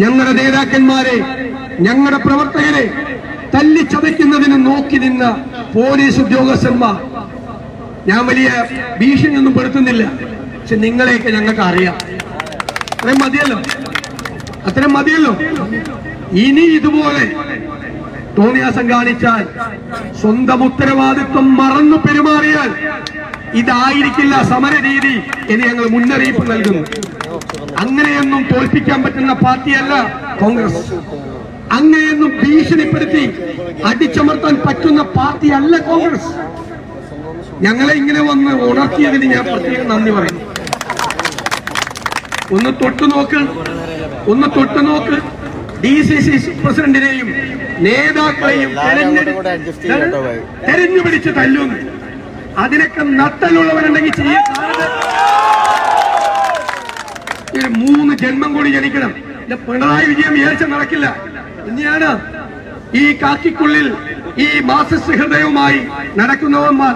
ഞങ്ങളുടെ നേതാക്കന്മാരെ ഞങ്ങളുടെ പ്രവർത്തകരെ തല്ലിച്ചതയ്ക്കുന്നതിന് നോക്കി നിന്ന പോലീസ് ഉദ്യോഗസ്ഥന്മാർ. ഞാൻ വലിയ ഭീഷണിയൊന്നും പെടുത്തുന്നില്ല. പക്ഷെ നിങ്ങളെയൊക്കെ ഞങ്ങൾക്ക് അറിയാം. അത്രയും മതിയല്ലോ? അത്രയും മതിയല്ലോ? ഇനി ഇതുപോലെ തോന്നിയാസം കാണിച്ചാൽ സ്വന്തം ഉത്തരവാദിത്വം മറന്നു പെരുമാറിയാൽ ഇതായിരിക്കില്ല സമര രീതി എന്ന് ഞങ്ങൾ മുന്നറിയിപ്പ് നൽകുന്നു. അങ്ങനെയൊന്നും തോൽപ്പിക്കാൻ പറ്റുന്ന പാർട്ടിയല്ല കോൺഗ്രസ്. അങ്ങനെയൊന്നും ഭീഷണിപ്പെടുത്തി അടിച്ചമർത്താൻ പറ്റുന്ന പാർട്ടിയല്ല കോൺഗ്രസ്. ഞങ്ങളെ ഇങ്ങനെ വന്ന് ഉണർത്തിയതിന് ഞാൻ പ്രത്യേകം നന്ദി പറയുന്നു. ഒന്ന് തൊട്ടു നോക്ക് ഒന്ന് തൊട്ടു നോക്ക്. ഡി സി സി പ്രസിഡന്റിനെയും നേതാക്കളെയും തെരഞ്ഞു പിടിച്ച് തല്ലുന്നു. അതിനൊക്കെ നട്ടലുള്ളവരുണ്ടെങ്കിൽ ചെയ്യാൻ മൂന്ന് ജന്മം കൂടി ജനിക്കണം. പിണറായി വിജയം വിചാരിച്ച നടക്കില്ല. ഇനിയാണ് ഈ കാക്കിക്കുള്ളിൽ ഈ മാസസ് ഹൃദയവുമായി നടക്കുന്നവന്മാർ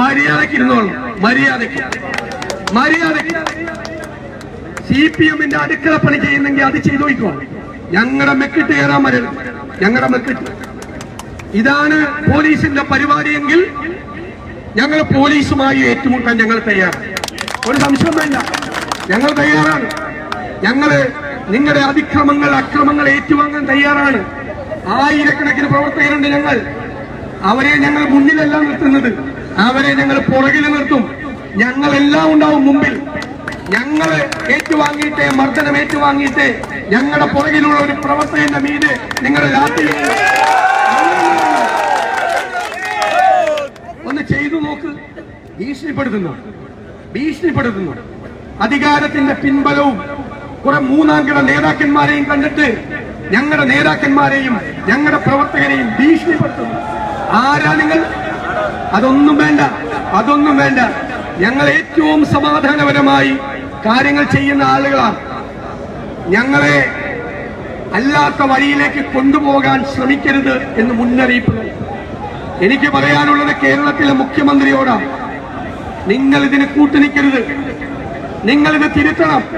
മര്യാദയ്ക്ക് ഇരുന്നോളും. മര്യാദയ്ക്ക്. മര്യാദയ്ക്ക്. സി പി എമ്മിന്റെ അടുക്കള പണി ചെയ്യുന്നെങ്കിൽ അത് ചെയ്തു നോക്കോ ഞങ്ങളുടെ മെക്കിട്ട് കയറാൻ വരണം ഞങ്ങളുടെ മെക്കിട്ട്. ഇതാണ് പോലീസിന്റെ പരിപാടിയെങ്കിൽ ഞങ്ങൾ പോലീസുമായി ഏറ്റുമുട്ടാൻ ഞങ്ങൾ തയ്യാറാണ്. ഒരു സംശയം വേണ്ട ഞങ്ങൾ തയ്യാറാണ്. ഞങ്ങൾ നിങ്ങളുടെ അതിക്രമങ്ങൾ അക്രമങ്ങൾ ഏറ്റുവാങ്ങാൻ തയ്യാറാണ്. ആയിരക്കണക്കിന് പ്രവർത്തകരുണ്ട് ഞങ്ങൾ. അവരെ ഞങ്ങൾ മുന്നിലല്ല നിർത്തുന്നത്. അവരെ ഞങ്ങൾ പുറകിൽ നിർത്തും. ഞങ്ങളെല്ലാം ഉണ്ടാവും മുമ്പിൽ. ഞങ്ങൾ ഏറ്റുവാങ്ങിയിട്ട് മർദ്ദനം ഏറ്റുവാങ്ങിയിട്ട് ഞങ്ങളുടെ പുറകിലുള്ള ഒരു പ്രവർത്തകന്റെ മീത് നിങ്ങളുടെ രാത്രി ഒന്ന് ചെയ്തു നോക്ക്. ഭീഷണിപ്പെടുത്തുന്നു. ഭീഷണിപ്പെടുത്തുന്നു. അധികാരത്തിന്റെ പിൻബലവും കുറെ മൂന്നാംകിട നേതാക്കന്മാരെയും കണ്ടിട്ട് ഞങ്ങളുടെ നേതാക്കന്മാരെയും ഞങ്ങളുടെ പ്രവർത്തകരെയും ഭീഷണിപ്പെടുത്തുന്നു. ആരാ നിങ്ങൾ? അതൊന്നും വേണ്ട അതൊന്നും വേണ്ട. ഞങ്ങൾ ഏറ്റവും സമാധാനപരമായി കാര്യങ്ങൾ ചെയ്യുന്ന ആളുകളാണ്. ഞങ്ങളെ അല്ലാത്ത വഴിയിലേക്ക് കൊണ്ടുപോകാൻ ശ്രമിക്കരുത് എന്ന് മുന്നറിയിപ്പ് എനിക്ക് പറയാനുള്ളത് കേരളത്തിലെ മുഖ്യമന്ത്രിയോടാണ്. നിങ്ങൾ ഇതിന് കൂട്ടുനിൽക്കരുത്. നിങ്ങൾ ഇത് തിരുത്തണം.